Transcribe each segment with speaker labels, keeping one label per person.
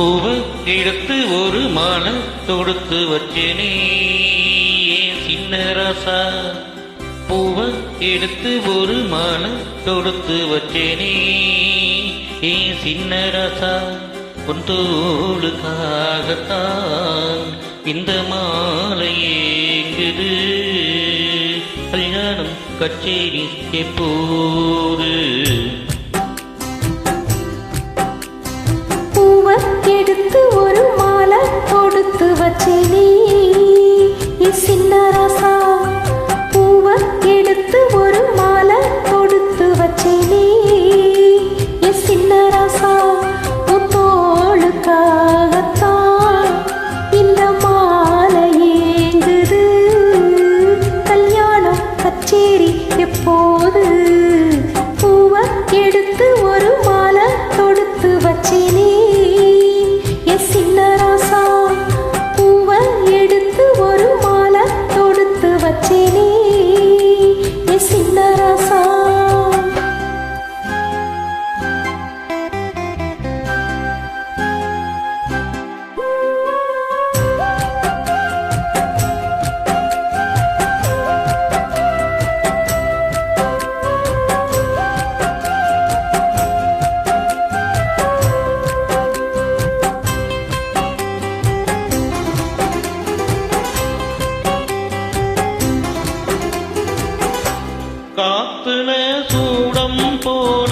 Speaker 1: பூவை எடுத்து ஒரு மாலை தொடுத்து வச்சேனே. சின்ன ராசா பூவ எடுத்து ஒரு மாலை தொடுத்து வச்சேனே. ஏ சின்ன ராசா உன் தோளுக்காகத்தான் இந்த மாலை ஏங்குது. கல்யாணம் கச்சேரி எப்போது?
Speaker 2: எப்போது
Speaker 1: மாப்பிள சூடம் போல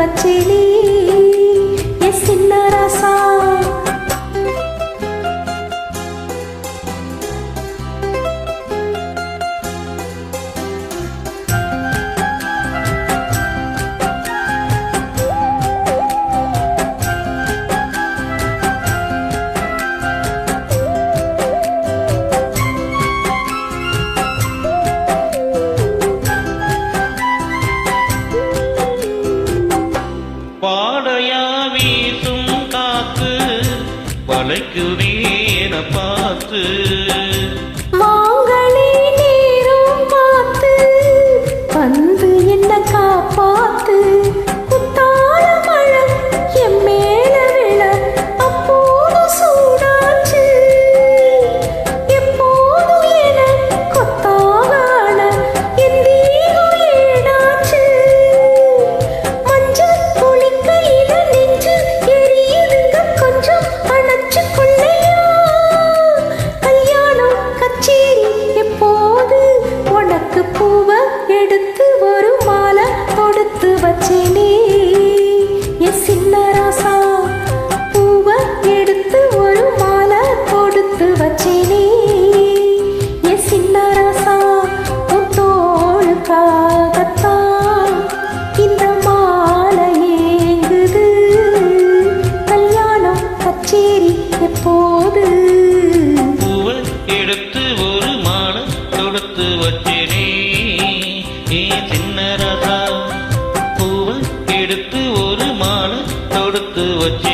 Speaker 2: வச்சிலே அழைக்குவேன பார்த்து வைத்து ஒரு மானம் தொடுத்து வச்சினே. சின்ன ரதா பூவை எடுத்து ஒரு மானம் தொடுத்து
Speaker 1: வச்சு